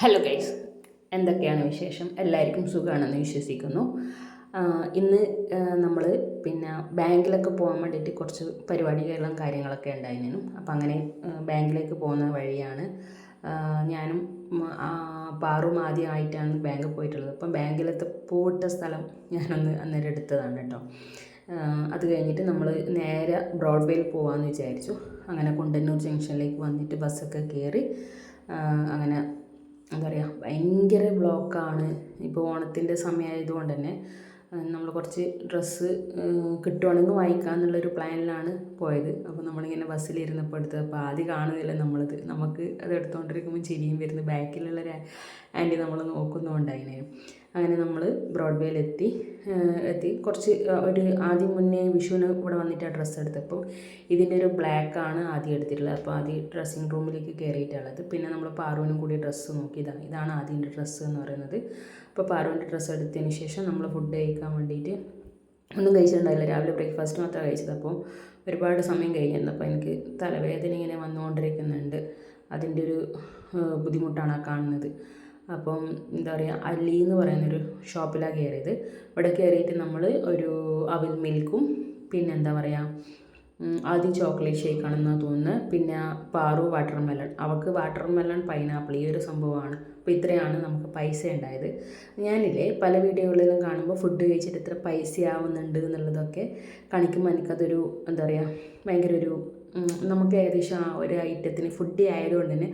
Hello guys എന്തൊക്കെയാണ് വിശേഷം? എല്ലാവർക്കും സുഖമാണെന്ന് വിശ്വസിക്കുന്നു. ഇന്ന് നമ്മൾ പിന്നെ ബാങ്കിലൊക്കെ പോകാൻ വേണ്ടിയിട്ട് കുറച്ച് പരിപാടികളും കാര്യങ്ങളൊക്കെ ഉണ്ടായിരുന്നു. അപ്പം അങ്ങനെ ബാങ്കിലേക്ക് പോകുന്ന വഴിയാണ് ഞാനും പാറും ആദ്യമായിട്ടാണ് ബാങ്കിൽ പോയിട്ടുള്ളത്. അപ്പം ബാങ്കിലത്തെ പോയിട്ട സ്ഥലം ഞാനൊന്ന് അന്നേരം എടുത്തതാണ് കേട്ടോ. അത് കഴിഞ്ഞിട്ട് നമ്മൾ നേരെ ബ്രോഡ്വേയിൽ പോകാമെന്ന് വിചാരിച്ചു. അങ്ങനെ കൊണ്ടന്നൂർ ജംഗ്ഷനിലേക്ക് വന്നിട്ട് ബസ്സൊക്കെ കയറി അങ്ങനെ എന്താ പറയുക ഭയങ്കര ബ്ലോക്കാണ് ഇപ്പോൾ ഓണത്തിന്റെ സമയമായതുകൊണ്ട് തന്നെ. നമ്മൾ കുറച്ച് ഡ്രസ്സ് കിട്ടുവാണെങ്കിൽ വായിക്കാം എന്നുള്ളൊരു പ്ലാനിലാണ് പോയത്. അപ്പോൾ നമ്മളിങ്ങനെ ബസ്സിലിരുന്നപ്പോൾ എടുത്തത്. അപ്പോൾ ആദ്യം കാണുന്നില്ല നമ്മളിത്. നമുക്ക് അത് എടുത്തുകൊണ്ടിരിക്കുമ്പോൾ ചിരിയും വരുന്നു. ബാക്കിലുള്ളൊരു ആന്റി നമ്മൾ നോക്കുന്നുണ്ടായിന്. അങ്ങനെ നമ്മൾ ബ്രോഡ്വേയിലെത്തി എത്തി. കുറച്ച് ഒരു ആദ്യം മുന്നേ വിഷുവിന് ഇവിടെ വന്നിട്ട് ഡ്രസ്സ് എടുത്തപ്പോൾ ഇതിന്റെ ഒരു ബ്ലാക്ക് ആണ് ആദ്യം എടുത്തിട്ടുള്ളത്. അപ്പോൾ ആദ്യം ഡ്രസ്സിങ് റൂമിലേക്ക് കയറിയിട്ടുള്ളത് പിന്നെ നമ്മൾ പാറുവിനും കൂടി ഡ്രസ്സ് നോക്കി ഇതാണ്. ഇതാണ് ആദ്യന്റെ ഡ്രസ്സ് എന്ന് പറയുന്നത്. അപ്പോൾ പാറുവിന്റെ ഡ്രസ്സ് എടുത്തതിന് ശേഷം നമ്മൾ ഫുഡ് കഴിക്കാൻ വേണ്ടിയിട്ട് ഒന്നും കഴിച്ചിട്ടുണ്ടായില്ല. രാവിലെ ബ്രേക്ക്ഫാസ്റ്റ് മാത്രമേ കഴിച്ചത്. അപ്പോൾ ഒരുപാട് സമയം കഴിഞ്ഞിരുന്നു. അപ്പോൾ എനിക്ക് തലവേദന ഇങ്ങനെ വന്നുകൊണ്ടിരിക്കുന്നുണ്ട്. അതിന്റെ ഒരു ബുദ്ധിമുട്ടാണ് ആ കാണുന്നത്. അപ്പം എന്താ പറയുക അലി എന്ന് പറയുന്നൊരു ഷോപ്പിലാണ് കയറിയത് അവിടെ കയറിയിട്ട് നമ്മൾ ഒരു അവിൽ മിൽക്കും പിന്നെ എന്താ പറയുക ആദ്യം ചോക്ലേറ്റ് ഷേക്ക് ആണെന്നാണ് തോന്നുന്നത് പിന്നെ പാറു വാട്ടർ മെലൺ. അവൾക്ക് വാട്ടർ മെലൺ പൈനാപ്പിൾ ഈ ഒരു സംഭവമാണ്. അപ്പോൾ ഇത്രയാണ് നമുക്ക് പൈസ ഉണ്ടായത്. ഞാനില്ലേ പല വീഡിയോകളിലും കാണുമ്പോൾ ഫുഡ് കഴിച്ചിട്ട് ഇത്ര പൈസ ആവുന്നുണ്ട് എന്നുള്ളതൊക്കെ കാണിക്കുമ്പോൾ എനിക്കതൊരു എന്താ പറയുക ഭയങ്കര ഒരു നമുക്ക് ഏകദേശം ആ ഒരു ഐറ്റത്തിന് ഫുഡ് ആയതുകൊണ്ട് തന്നെ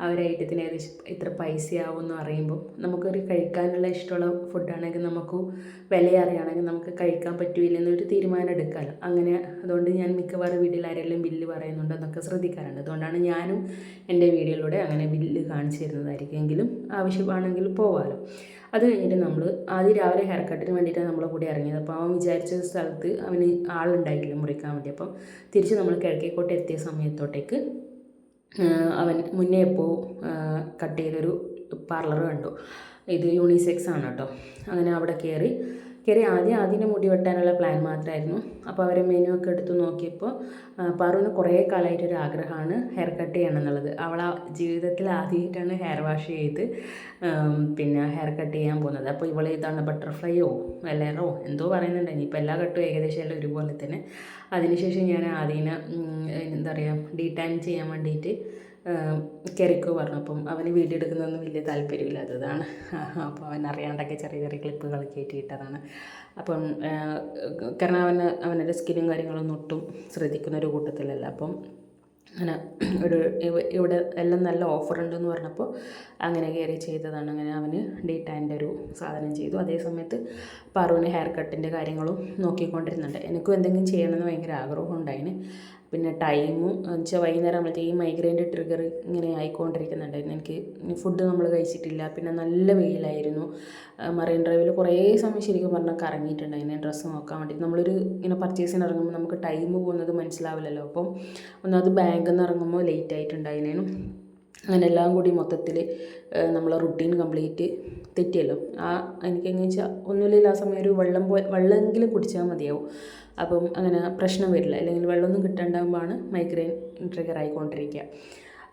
ആ ഒരു ഐറ്റത്തിന് ഏകദേശം ഇത്ര പൈസയാവും എന്ന് പറയുമ്പോൾ നമുക്കൊരു കഴിക്കാനുള്ള ഇഷ്ടമുള്ള ഫുഡാണെങ്കിൽ നമുക്ക് വില അറിയുകയാണെങ്കിൽ നമുക്ക് കഴിക്കാൻ പറ്റൂലെന്നൊരു തീരുമാനം എടുക്കാമല്ലോ. അങ്ങനെ അതുകൊണ്ട് ഞാൻ മിക്കവാറും വീട്ടിൽ ആരെല്ലാം ബില്ല് പറയുന്നുണ്ട് എന്നൊക്കെ ശ്രദ്ധിക്കാറുണ്ട്. അതുകൊണ്ടാണ് ഞാനും എന്റെ വീഡിയോയിലൂടെ അങ്ങനെ ബില്ല് കാണിച്ചു തരുന്നതായിരിക്കും എങ്കിലും ആവശ്യമാണെങ്കിൽ പോവാമല്ലോ അത് കഴിഞ്ഞിട്ട് നമ്മൾ ആദ്യം രാവിലെ ഹെയർ കട്ടിന് വേണ്ടിയിട്ടാണ് നമ്മളെ കൂടെ ഇറങ്ങിയത്. അപ്പോൾ അവൻ വിചാരിച്ച സ്ഥലത്ത് അവന് ആളുണ്ടായിട്ടില്ല മുറിക്കാൻ വേണ്ടി. അപ്പം തിരിച്ച് നമ്മൾ കിഴക്കേക്കോട്ട് എത്തിയ സമയത്തോട്ടേക്ക് അവൻ മുന്നേ ഇപ്പോൾ കട്ട് ചെയ്തൊരു പാർലർ കണ്ടു. ഇത് യൂണിസെക്സ് ആണ് കേട്ടോ. അങ്ങനെ അവിടെ കയറി കയറി ആദ്യം ആദ്യം മുടി വെട്ടാനുള്ള പ്ലാൻ മാത്രമായിരുന്നു അപ്പോൾ അവരെ മെനു ഒക്കെ എടുത്ത് നോക്കിയപ്പോൾ പറൂന് കുറേ കാലമായിട്ടൊരു ആഗ്രഹമാണ് ഹെയർ കട്ട് ചെയ്യണം എന്നുള്ളത് അവൾ ജീവിതത്തിൽ ആദ്യമായിട്ടാണ് ഹെയർ വാഷ് ചെയ്ത് പിന്നെ ഹെയർ കട്ട് ചെയ്യാൻ പോകുന്നത്. അപ്പോൾ ഇവളെ ഇതാണ് ബട്ടർഫ്ലൈയോ വെല്ലേറോ എന്തോ പറയുന്നുണ്ട്. ഇനിയിപ്പോൾ എല്ലാ കട്ടും ഏകദേശം എല്ലാം ഒരുപോലെ തന്നെ. അതിനുശേഷം ഞാൻ ആദ്യം എന്താ പറയുക ഡീടാൻ ചെയ്യാൻ വേണ്ടിയിട്ട് കെറിക്കോ പറഞ്ഞു. അപ്പം അവന് വീഡിയോ എടുക്കുന്നതൊന്നും വലിയ താല്പര്യമില്ലാത്തതാണ്. അപ്പോൾ അവൻ അറിയാണ്ടൊക്കെ ചെറിയ ചെറിയ ക്ലിപ്പുകൾ കയറ്റിയിട്ടതാണ് അപ്പം കാരണം അവന് അവന്റെ സ്കിന്നും കാര്യങ്ങളൊന്നും ഒട്ടും ശ്രദ്ധിക്കുന്ന ഒരു കൂട്ടത്തിലല്ല. അപ്പം അങ്ങനെ ഒരു ഇവിടെ എല്ലാം നല്ല ഓഫർ ഉണ്ടെന്ന് പറഞ്ഞപ്പോൾ അങ്ങനെ കയറി ചെയ്തതാണ്. അങ്ങനെ അവന് ഡീറ്റാന്റെ ഒരു സാധനം ചെയ്തു. അതേ സമയത്ത് പാറുവിന് ഹെയർ കട്ടിന്റെ കാര്യങ്ങളും നോക്കിക്കൊണ്ടിരുന്നുണ്ട്. എനിക്കും എന്തെങ്കിലും ചെയ്യണമെന്ന് ഭയങ്കര ആഗ്രഹം ഉണ്ടായിന് പിന്നെ ടൈമും വെച്ചാൽ വൈകുന്നേരം ആകുമ്പോഴത്തേക്ക് ഈ മൈഗ്രൈന്റെ ട്രിഗർ ഇങ്ങനെ ആയിക്കൊണ്ടിരിക്കുന്നുണ്ടായിരുന്നു. എനിക്ക് ഫുഡ് നമ്മൾ കഴിച്ചിട്ടില്ല. പിന്നെ നല്ല വെയിലായിരുന്നു. മറൈൻ ഡ്രൈവിൽ കുറേ സമയം ശരിക്കും പറഞ്ഞാൽ അതിനെ ഡ്രസ്സ് നോക്കാൻ വേണ്ടി നമ്മളൊരു ഇങ്ങനെ പർച്ചേസിന് ഇറങ്ങുമ്പോൾ നമുക്ക് ടൈം പോകുന്നത് മനസ്സിലാവില്ലല്ലോ. അപ്പം ഒന്നത് ബാങ്കിൽ നിന്ന് ഇറങ്ങുമ്പോൾ ലേറ്റ് ആയിട്ടുണ്ടായിരുന്നു അങ്ങനെ എല്ലാം കൂടി മൊത്തത്തിൽ നമ്മളെ റുട്ടീൻ കംപ്ലീറ്റ് തെറ്റിയല്ലോ. ആ എനിക്കെങ്ങനെ വെച്ചാൽ ഒന്നുമില്ല ആ സമയം ഒരു വെള്ളം പോ വെള്ളമെങ്കിലും കുടിച്ചാൽ മതിയാവും. അപ്പം അങ്ങനെ പ്രശ്നം വരില്ല. അല്ലെങ്കിൽ വെള്ളമൊന്നും കിട്ടാണ്ടാകുമ്പോഴാണ് മൈഗ്രെയിൻ ട്രിഗർ ആയിക്കൊണ്ടിരിക്കുക.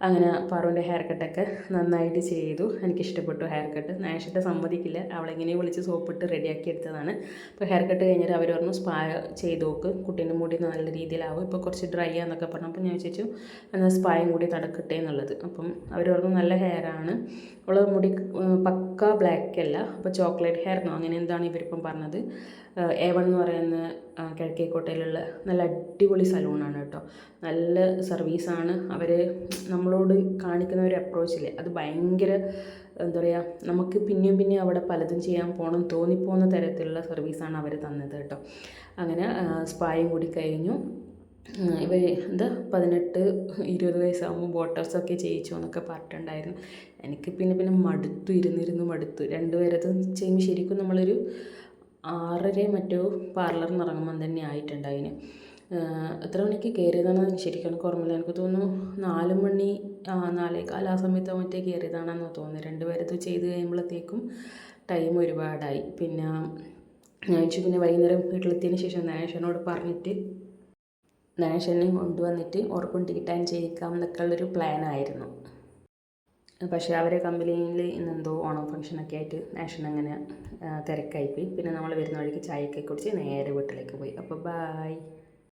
അങ്ങനെ പാറുവിന്റെ ഹെയർ കട്ടൊക്കെ നന്നായിട്ട് ചെയ്തു. എനിക്കിഷ്ടപ്പെട്ടു ഹെയർ കട്ട് നാഷിട്ട് സമ്മതിക്കില്ല. അവളെങ്ങനെ വിളിച്ച് സോപ്പിട്ട് റെഡിയാക്കി എടുത്തതാണ്. അപ്പോൾ ഹെയർ കട്ട് കഴിഞ്ഞിട്ട് അവർ പറഞ്ഞു സ്പാ ചെയ്ത് നോക്ക്. കുട്ടീന്റെ മുടി നല്ല രീതിയിലാവും. ഇപ്പോൾ കുറച്ച് ഡ്രൈ ആണെന്നൊക്കെ പറഞ്ഞു. അപ്പോൾ ഞാൻ ചോദിച്ചു എന്നാൽ സ്പായും കൂടി നടക്കട്ടെ എന്നുള്ളത്. അപ്പം അവർ പറഞ്ഞു നല്ല ഹെയറാണ് അവൾ മുടി പക്ക ബ്ലാക്ക് അല്ല. അപ്പോൾ ചോക്ലേറ്റ് ഹെയർ എന്നോ അങ്ങനെ എന്താണ് ഇവരിപ്പം പറഞ്ഞത്? എ വൺ എന്ന് പറയുന്ന കിഴക്കേക്കോട്ടയിലുള്ള നല്ല അടിപൊളി സലൂണാണ് കേട്ടോ. നല്ല സർവീസാണ് അവർ നമ്മളോട് കാണിക്കുന്ന ഒരു അപ്രോച്ചില്ലേ അത് ഭയങ്കര എന്താ പറയുക നമുക്ക് പിന്നെയും പിന്നെയും അവിടെ പലതും ചെയ്യാൻ പോകണം തോന്നിപ്പോകുന്ന തരത്തിലുള്ള സർവീസാണ് അവർ തന്നത് കേട്ടോ. അങ്ങനെ സ്പായും കൂടി കഴിഞ്ഞു. ഇവ എന്താ പതിനെട്ട് ഇരുപത് വയസ്സാകുമ്പോൾ ബോട്ടേഴ്സൊക്കെ ചെയ്യിച്ചു എന്നൊക്കെ പറഞ്ഞിട്ടുണ്ടായിരുന്നു. എനിക്ക് പിന്നെ പിന്നെ മടുത്തു ഇരുന്നിരുന്ന് മടുത്തു. രണ്ടുപേരത് ചെയ്യുമ്പോൾ ശരിക്കും നമ്മളൊരു ആറര മറ്റോ പാർലറിൽ നിന്ന് ഇറങ്ങുമ്പം തന്നെ ആയിട്ടുണ്ടായിന്. എത്ര മണിക്ക് കയറിയതാണെന്ന് ശരിക്കും എനിക്ക് ഓർമ്മയില്ല. എനിക്ക് തോന്നുന്നു നാല് മണി ആ നാലേകാൽ ആ സമയത്തോ മറ്റേ കയറിയതാണെന്ന് തോന്നുന്നു. രണ്ടുപേരത് ചെയ്ത് കഴിയുമ്പോഴത്തേക്കും ടൈം ഒരുപാടായി. പിന്നെ ഞാൻ വെച്ചു പിന്നെ വൈകുന്നേരം വീട്ടിലെത്തിയതിന് ശേഷം നാഷനോട് പറഞ്ഞിട്ട് നാഷനെയും കൊണ്ടുവന്നിട്ട് ഓർക്കും ടീ ടൈം ചെയ്യിക്കാം എന്നൊക്കെ ഉള്ളൊരു പ്ലാനായിരുന്നു പക്ഷേ അവരെ കമ്പനിയിൽ ഇന്നെന്തോ ഓണം ഫംഗ്ഷനൊക്കെ ആയിട്ട് നാഷൻ അങ്ങനെ തിരക്കായിപ്പോയി. പിന്നെ നമ്മൾ വരുന്ന വഴിക്ക് ചായയൊക്കെ കുടിച്ച് നേരെ വീട്ടിലേക്ക് പോയി. അപ്പോൾ ബായ്